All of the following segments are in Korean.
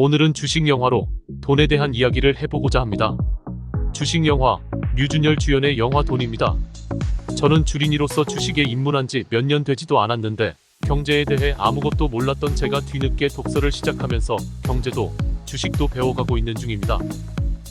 오늘은 주식 영화로 돈에 대한 이야기를 해보고자 합니다. 주식 영화 류준열 주연의 영화 돈입니다. 저는 주린이로서 주식에 입문한 지 몇 년 되지도 않았는데 경제에 대해 아무것도 몰랐던 제가 뒤늦게 독서를 시작하면서 경제도 주식도 배워가고 있는 중입니다.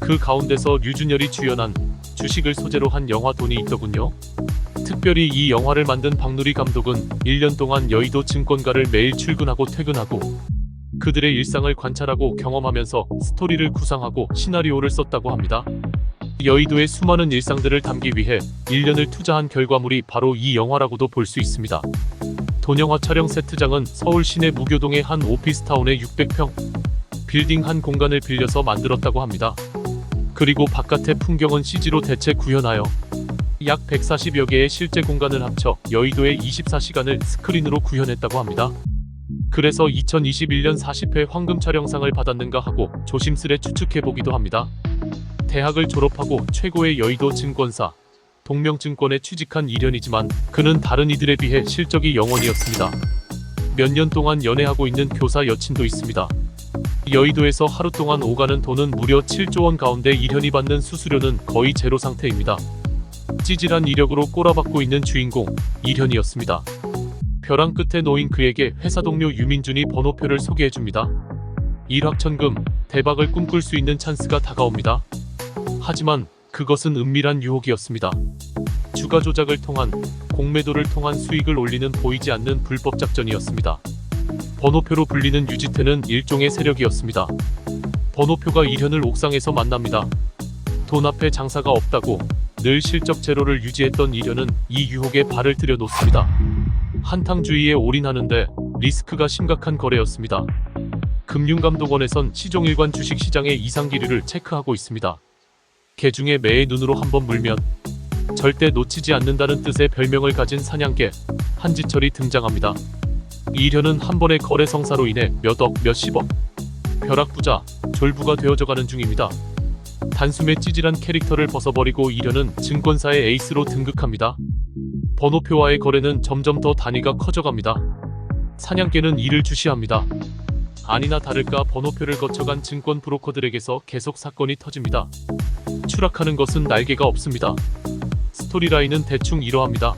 그 가운데서 류준열이 주연한 주식을 소재로 한 영화 돈이 있더군요. 특별히 이 영화를 만든 박누리 감독은 1년 동안 여의도 증권가를 매일 출근하고 퇴근하고 그들의 일상을 관찰하고 경험하면서 스토리를 구상하고 시나리오를 썼다고 합니다. 여의도의 수많은 일상들을 담기 위해 1년을 투자한 결과물이 바로 이 영화라고도 볼 수 있습니다. 돈영화 촬영 세트장은 서울 시내 무교동의 한 오피스타운의 600평 빌딩 한 공간을 빌려서 만들었다고 합니다. 그리고 바깥의 풍경은 CG로 대체 구현하여 약 140여 개의 실제 공간을 합쳐 여의도의 24시간을 스크린으로 구현했다고 합니다. 그래서 2021년 40회 황금 촬영상을 받았는가 하고 조심스레 추측해 보기도 합니다. 대학을 졸업하고 최고의 여의도 증권사 동명증권에 취직한 이련이지만 그는 다른 이들에 비해 실적이 영원이었습니다. 몇 년 동안 연애하고 있는 교사 여친도 있습니다. 여의도에서 하루 동안 오가는 돈은 무려 7조 원 가운데 이련이 받는 수수료는 거의 제로 상태입니다. 찌질한 이력으로 꼬라박고 있는 주인공 이련이었습니다. 벼랑 끝에 놓인 그에게 회사 동료 유민준이 번호표를 소개해줍니다. 일확천금, 대박을 꿈꿀 수 있는 찬스가 다가옵니다. 하지만 그것은 은밀한 유혹이었습니다. 주가 조작을 통한 공매도를 통한 수익을 올리는 보이지 않는 불법 작전이었습니다. 번호표로 불리는 유지태는 일종의 세력이었습니다. 번호표가 이현을 옥상에서 만납니다. 돈 앞에 장사가 없다고 늘 실적 제로를 유지했던 이현은 이 유혹에 발을 들여 놓습니다. 한탕주의에 올인하는데 리스크가 심각한 거래였습니다. 금융감독원에선 시종일관 주식시장의 이상 기류를 체크하고 있습니다. 개중에 매의 눈으로 한번 물면 절대 놓치지 않는다는 뜻의 별명을 가진 사냥개 한지철이 등장합니다. 이련은 한 번의 거래 성사로 인해 몇억 몇십억 벼락부자 졸부가 되어져가는 중입니다. 단숨에 찌질한 캐릭터를 벗어버리고 이련은 증권사의 에이스로 등극합니다. 번호표와의 거래는 점점 더 단위가 커져갑니다. 사냥개는 이를 주시합니다. 아니나 다를까 번호표를 거쳐간 증권 브로커들에게서 계속 사건이 터집니다. 추락하는 것은 날개가 없습니다. 스토리라인은 대충 이러합니다.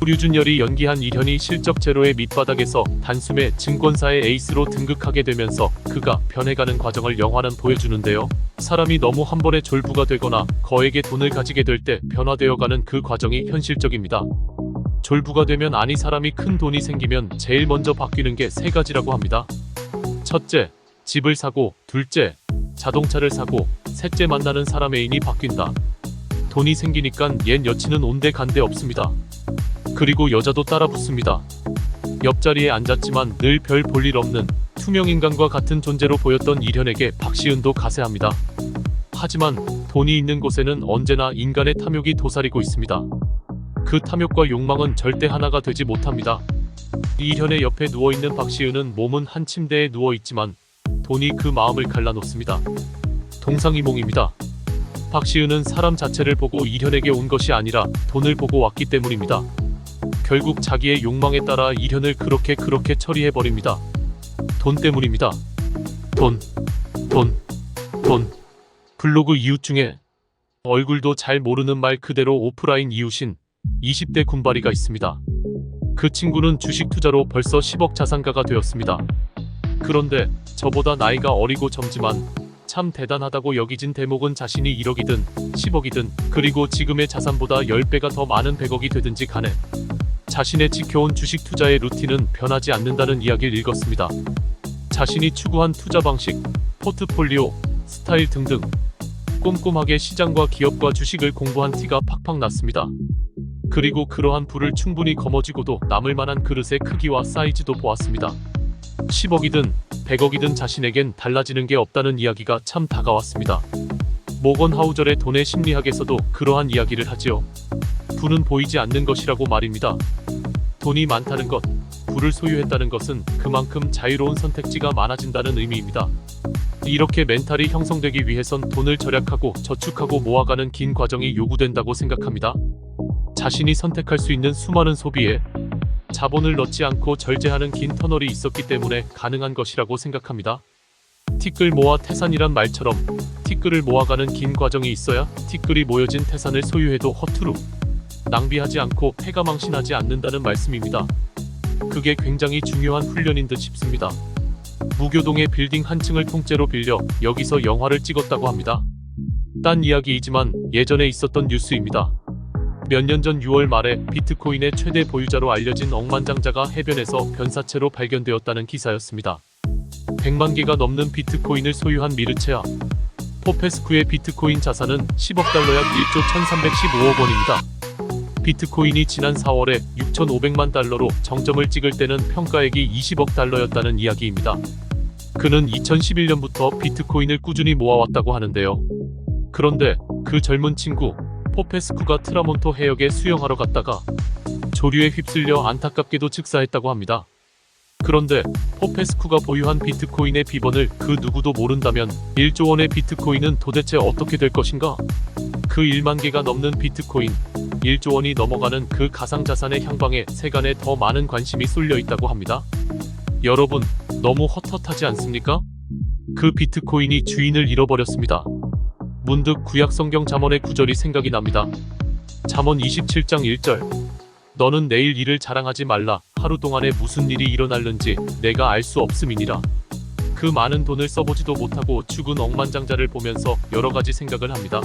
류준열이 연기한 이현이 실적 제로의 밑바닥에서 단숨에 증권사의 에이스로 등극하게 되면서 그가 변해가는 과정을 영화는 보여주는데요. 사람이 너무 한 번에 졸부가 되거나 거액의 돈을 가지게 될 때 변화되어가는 그 과정이 현실적입니다. 졸부가 되면 아니 사람이 큰 돈이 생기면 제일 먼저 바뀌는 게 세 가지라고 합니다. 첫째, 집을 사고, 둘째, 자동차를 사고, 셋째 만나는 사람의 인이 바뀐다. 돈이 생기니깐 옛 여친은 온데 간데 없습니다. 그리고 여자도 따라 붙습니다. 옆자리에 앉았지만 늘 별 볼 일 없는 투명 인간과 같은 존재로 보였던 이련에게 박시은도 가세합니다. 하지만 돈이 있는 곳에는 언제나 인간의 탐욕이 도사리고 있습니다. 그 탐욕과 욕망은 절대 하나가 되지 못합니다. 이현의 옆에 누워있는 박시은은 몸은 한 침대에 누워있지만 돈이 그 마음을 갈라놓습니다. 동상이몽입니다. 박시은은 사람 자체를 보고 이현에게 온 것이 아니라 돈을 보고 왔기 때문입니다. 결국 자기의 욕망에 따라 이현을 그렇게 그렇게 처리해버립니다. 돈 때문입니다. 돈, 돈, 돈. 블로그 이웃 중에 얼굴도 잘 모르는 말 그대로 오프라인 이웃인 20대 군바리가 있습니다. 그 친구는 주식 투자로 벌써 10억 자산가가 되었습니다. 그런데 저보다 나이가 어리고 젊지만 참 대단하다고 여기진 대목은 자신이 1억이든 10억이든 그리고 지금의 자산보다 10배가 더 많은 100억이 되든지 간에 자신의 지켜온 주식 투자의 루틴은 변하지 않는다는 이야기를 읽었습니다. 자신이 추구한 투자 방식, 포트폴리오, 스타일 등등 꼼꼼하게 시장과 기업과 주식을 공부한 티가 팍팍 났습니다. 그리고 그러한 불을 충분히 거머쥐고도 남을 만한 그릇의 크기와 사이즈도 보았습니다. 10억이든 100억이든 자신에겐 달라지는 게 없다는 이야기가 참 다가왔습니다. 모건 하우절의 돈의 심리학에서도 그러한 이야기를 하지요. 부는 보이지 않는 것이라고 말입니다. 돈이 많다는 것, 부를 소유했다는 것은 그만큼 자유로운 선택지가 많아진다는 의미입니다. 이렇게 멘탈이 형성되기 위해선 돈을 절약하고 저축하고 모아가는 긴 과정이 요구된다고 생각합니다. 자신이 선택할 수 있는 수많은 소비에 자본을 넣지 않고 절제하는 긴 터널이 있었기 때문에 가능한 것이라고 생각합니다. 티끌 모아 태산이란 말처럼 티끌을 모아가는 긴 과정이 있어야 티끌이 모여진 태산을 소유해도 허투루 낭비하지 않고 패가망신하지 않는다는 말씀입니다. 그게 굉장히 중요한 훈련인 듯 싶습니다. 무교동의 빌딩 한 층을 통째로 빌려 여기서 영화를 찍었다고 합니다. 딴 이야기이지만 예전에 있었던 뉴스입니다. 몇 년 전 6월 말에 비트코인의 최대 보유자로 알려진 억만장자가 해변에서 변사체로 발견되었다는 기사였습니다. 100만 개가 넘는 비트코인을 소유한 미르체아 포페스쿠의 비트코인 자산은 10억 달러 약 1조 1315억 원입니다. 비트코인이 지난 4월에 6,500만 달러로 정점을 찍을 때는 평가액이 20억 달러였다는 이야기입니다. 그는 2011년부터 비트코인을 꾸준히 모아왔다고 하는데요. 그런데 그 젊은 친구 포페스쿠가 트라몬토 해역에 수영하러 갔다가 조류에 휩쓸려 안타깝게도 즉사했다고 합니다. 그런데 포페스쿠가 보유한 비트코인의 비번을 그 누구도 모른다면 1조 원의 비트코인은 도대체 어떻게 될 것인가? 그 1만 개가 넘는 비트코인, 1조 원이 넘어가는 그 가상자산의 향방에 세간에 더 많은 관심이 쏠려 있다고 합니다. 여러분, 너무 헛헛하지 않습니까? 그 비트코인이 주인을 잃어버렸습니다. 문득 구약 성경 잠언의 구절이 생각이 납니다. 잠언 27장 1절. 너는 내일 일을 자랑하지 말라. 하루 동안에 무슨 일이 일어날는지 내가 알 수 없음이니라. 그 많은 돈을 써보지도 못하고 죽은 억만장자를 보면서 여러 가지 생각을 합니다.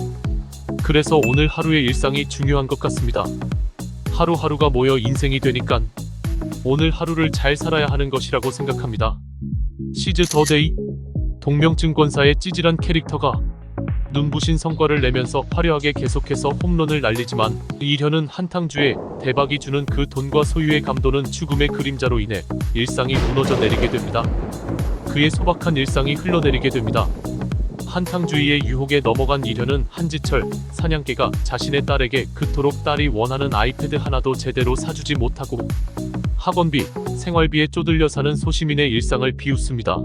그래서 오늘 하루의 일상이 중요한 것 같습니다. 하루하루가 모여 인생이 되니깐 오늘 하루를 잘 살아야 하는 것이라고 생각합니다. 시즈 더데이 동명증권사의 찌질한 캐릭터가 눈부신 성과를 내면서 화려하게 계속해서 홈런을 날리지만 이현은 한탕주에 대박이 주는 그 돈과 소유의 감도는 죽음의 그림자로 인해 일상이 무너져 내리게 됩니다. 그의 소박한 일상이 흘러내리게 됩니다. 한탕주의의 유혹에 넘어간 이현은 한지철 사냥개가 자신의 딸에게 그토록 딸이 원하는 아이패드 하나도 제대로 사주지 못하고 학원비, 생활비에 쪼들려 사는 소시민의 일상을 비웃습니다.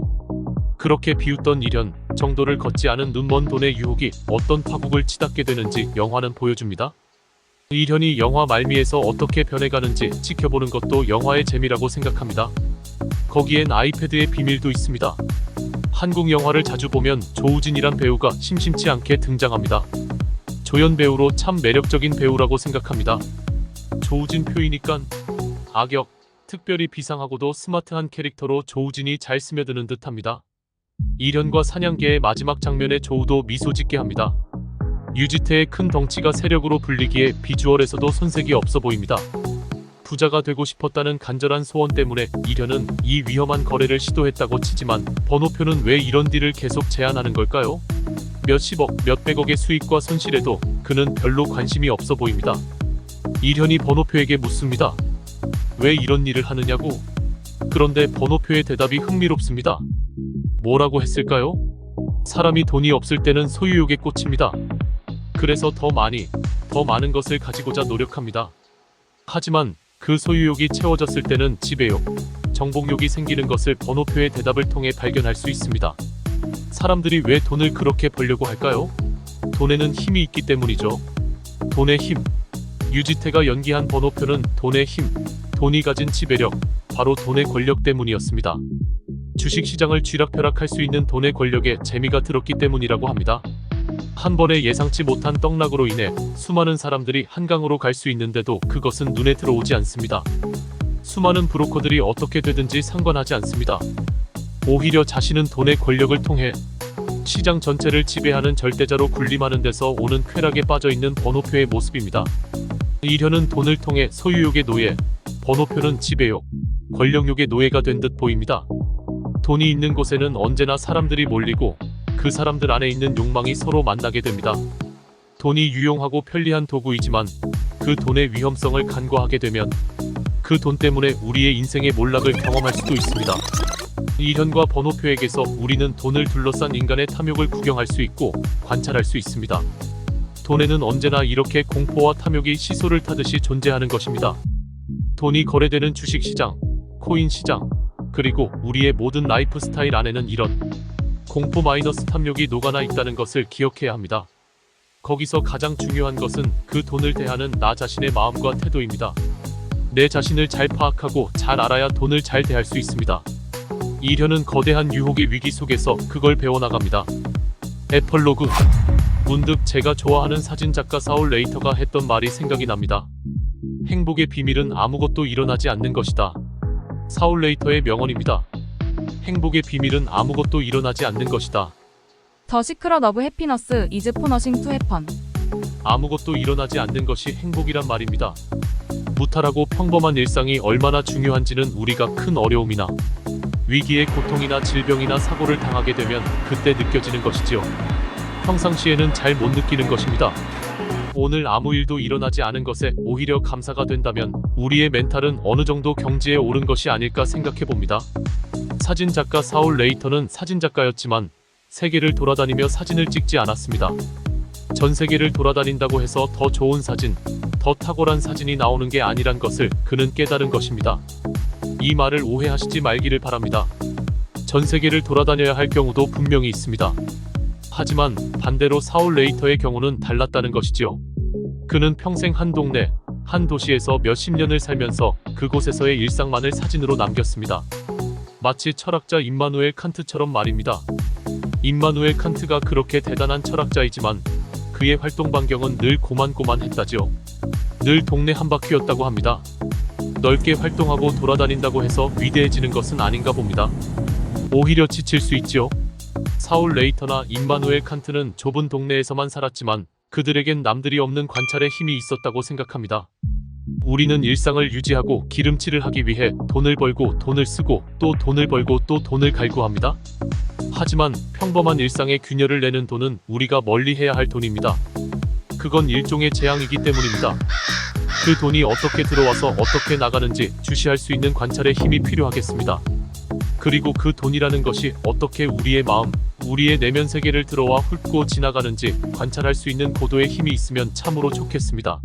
그렇게 비웃던 이련 정도를 걷지 않은 눈먼 돈의 유혹이 어떤 파국을 치닫게 되는지 영화는 보여줍니다. 이련이 영화 말미에서 어떻게 변해가는지 지켜보는 것도 영화의 재미라고 생각합니다. 거기엔 아이패드의 비밀도 있습니다. 한국 영화를 자주 보면 조우진이란 배우가 심심치 않게 등장합니다. 조연 배우로 참 매력적인 배우라고 생각합니다. 조우진 표이니깐 악역, 특별히 비상하고도 스마트한 캐릭터로 조우진이 잘 스며드는 듯합니다. 이련과 사냥개의 마지막 장면에 조우도 미소 짓게 합니다. 유지태의 큰 덩치가 세력으로 불리기에 비주얼에서도 손색이 없어 보입니다. 부자가 되고 싶었다는 간절한 소원 때문에 이련은 이 위험한 거래를 시도했다고 치지만 번호표는 왜 이런 딜을 계속 제안하는 걸까요? 몇십억, 몇백억의 수익과 손실에도 그는 별로 관심이 없어 보입니다. 이련이 번호표에게 묻습니다. 왜 이런 일을 하느냐고? 그런데 번호표의 대답이 흥미롭습니다. 뭐라고 했을까요? 사람이 돈이 없을 때는 소유욕에 꽂힙니다. 그래서 더 많이, 더 많은 것을 가지고자 노력합니다. 하지만 그 소유욕이 채워졌을 때는 지배욕, 정복욕이 생기는 것을 번호표의 대답을 통해 발견할 수 있습니다. 사람들이 왜 돈을 그렇게 벌려고 할까요? 돈에는 힘이 있기 때문이죠. 돈의 힘. 유지태가 연기한 번호표는 돈의 힘, 돈이 가진 지배력, 바로 돈의 권력 때문이었습니다. 주식시장을 쥐락펴락할 수 있는 돈의 권력에 재미가 들었기 때문이라고 합니다. 한 번에 예상치 못한 떡락으로 인해 수많은 사람들이 한강으로 갈 수 있는데도 그것은 눈에 들어오지 않습니다. 수많은 브로커들이 어떻게 되든지 상관하지 않습니다. 오히려 자신은 돈의 권력을 통해 시장 전체를 지배하는 절대자로 군림하는 데서 오는 쾌락에 빠져 있는 번호표의 모습입니다. 이련은 돈을 통해 소유욕의 노예, 번호표는 지배욕, 권력욕의 노예가 된 듯 보입니다. 돈이 있는 곳에는 언제나 사람들이 몰리고 그 사람들 안에 있는 욕망이 서로 만나게 됩니다. 돈이 유용하고 편리한 도구이지만 그 돈의 위험성을 간과하게 되면 그 돈 때문에 우리의 인생의 몰락을 경험할 수도 있습니다. 이현과 번호표에게서 우리는 돈을 둘러싼 인간의 탐욕을 구경할 수 있고 관찰할 수 있습니다. 돈에는 언제나 이렇게 공포와 탐욕이 시소를 타듯이 존재하는 것입니다. 돈이 거래되는 주식시장, 코인시장, 그리고 우리의 모든 라이프 스타일 안에는 이런 공포 마이너스 탐욕이 녹아나 있다는 것을 기억해야 합니다. 거기서 가장 중요한 것은 그 돈을 대하는 나 자신의 마음과 태도입니다. 내 자신을 잘 파악하고 잘 알아야 돈을 잘 대할 수 있습니다. 이련은 거대한 유혹의 위기 속에서 그걸 배워나갑니다. 에펄로그 문득 제가 좋아하는 사진작가 사울 레이터가 했던 말이 생각이 납니다. 행복의 비밀은 아무것도 일어나지 않는 것이다. 사울 레이터의 명언입니다. 행복의 비밀은 아무것도 일어나지 않는 것이다. 더 시크럿 어브 해피너스 이즈 포너싱 투 해펀. 아무것도 일어나지 않는 것이 행복이란 말입니다. 무탈하고 평범한 일상이 얼마나 중요한지는 우리가 큰 어려움이나 위기의 고통이나 질병이나 사고를 당하게 되면 그때 느껴지는 것이지요. 평상시에는 잘 못 느끼는 것입니다. 오늘 아무 일도 일어나지 않은 것에 오히려 감사가 된다면 우리의 멘탈은 어느 정도 경지에 오른 것이 아닐까 생각해 봅니다. 사진 작가 사울 레이터는 사진 작가였지만 세계를 돌아다니며 사진을 찍지 않았습니다. 전 세계를 돌아다닌다고 해서 더 좋은 사진, 더 탁월한 사진이 나오는 게 아니란 것을 그는 깨달은 것입니다. 이 말을 오해하시지 말기를 바랍니다. 전 세계를 돌아다녀야 할 경우도 분명히 있습니다. 하지만 반대로 사울 레이터의 경우는 달랐다는 것이지요. 그는 평생 한 동네, 한 도시에서 몇십 년을 살면서 그곳에서의 일상만을 사진으로 남겼습니다. 마치 철학자 임마누엘 칸트처럼 말입니다. 임마누엘 칸트가 그렇게 대단한 철학자이지만 그의 활동 반경은 늘 고만고만했다지요. 늘 동네 한 바퀴였다고 합니다. 넓게 활동하고 돌아다닌다고 해서 위대해지는 것은 아닌가 봅니다. 오히려 지칠 수 있지요. 사울 레이터나 임마누엘 칸트는 좁은 동네에서만 살았지만 그들에겐 남들이 없는 관찰의 힘이 있었다고 생각합니다. 우리는 일상을 유지하고 기름칠을 하기 위해 돈을 벌고 돈을 쓰고 또 돈을 벌고 또 돈을 갈구합니다. 하지만 평범한 일상에 균열을 내는 돈은 우리가 멀리 해야 할 돈입니다. 그건 일종의 재앙이기 때문입니다. 그 돈이 어떻게 들어와서 어떻게 나가는지 주시할 수 있는 관찰의 힘이 필요하겠습니다. 그리고 그 돈이라는 것이 어떻게 우리의 마음, 우리의 내면 세계를 들어와 훑고 지나가는지 관찰할 수 있는 고도의 힘이 있으면 참으로 좋겠습니다.